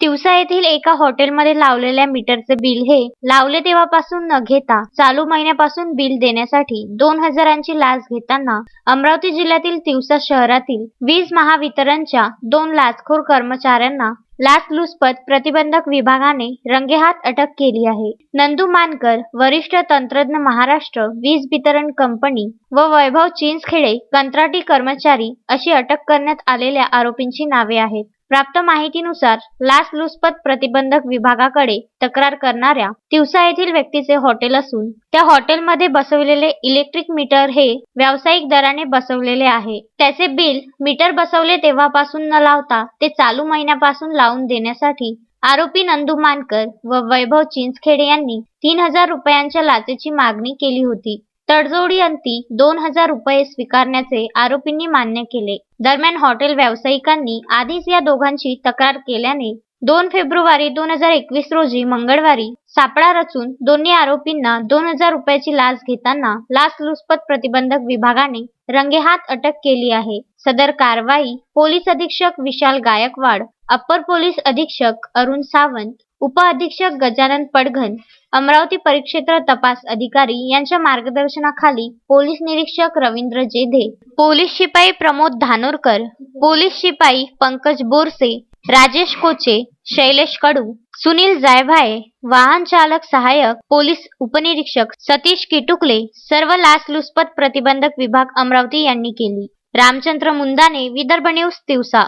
तिवसा येथील एका हॉटेलमध्ये लावलेल्या मीटरचे बिल हे लावले तेव्हापासून न घेता चालू महिन्यापासून बिल देण्यासाठी दोन हजारांची लाच घेताना अमरावती जिल्ह्यातील तिवसा शहरातील वीज महावितरणच्या दोन लाचखोर कर्मचाऱ्यांना लाचलुचपत प्रतिबंधक विभागाने रंगेहात अटक केली आहे. नंदू मानकर वरिष्ठ तंत्रज्ञ महाराष्ट्र वीज वितरण कंपनी व वैभव चिंचखेडे कंत्राटी कर्मचारी अशी अटक करण्यात आलेल्या आरोपींची नावे आहेत. प्राप्त माहितीनुसार लाचलुचपत प्रतिबंधक विभागाकडे तक्रार करणाऱ्या तिवसा येथील व्यक्तीचे हॉटेल असून त्या हॉटेलमध्ये बसवलेले इलेक्ट्रिक मीटर हे व्यावसायिक दराने बसवलेले आहे. त्याचे बिल मीटर बसवले तेव्हापासून न लावता ते चालू महिन्यापासून लावून देण्यासाठी आरोपी नंदू मानकर व वैभव चिंचखेडे यांनी तीन हजार रुपयांच्या लाचेची मागणी केली होती. तडजोडी अंती दोन हजार रुपये स्वीकारण्याचे आरोपींनी मान्य केले. दरम्यान हॉटेल व्यावसायिकांनी आधीच या दोघांची तक्रार केल्याने दोन फेब्रुवारी दोन हजार एकवीस रोजी मंगळवारी सापळा रचून दोन्ही आरोपींना दोन हजार रुपयाची लाच घेताना लाचलुचपत प्रतिबंधक विभागाने रंगेहात अटक केली आहे. सदर कारवाई पोलीस अधीक्षक विशाल गायकवाड अप्पर पोलीस अधीक्षक अरुण सावंत उपअधीक्षक गजानन पडघन अमरावती परिक्षेत्र तपास अधिकारी यांच्या मार्गदर्शनाखाली पोलीस निरीक्षक रवींद्र जेधे पोलीस शिपाई प्रमोद धानोरकर पोलीस शिपाई पंकज बोरसे राजेश कोचे शैलेश कडू सुनील जायभाये वाहन चालक सहाय्यक पोलीस उपनिरीक्षक सतीश किटुकले सर्व लाचलुचपत प्रतिबंधक विभाग अमरावती यांनी केली. रामचंद्र मुंदाने विदर्भ न्यूज दिवसा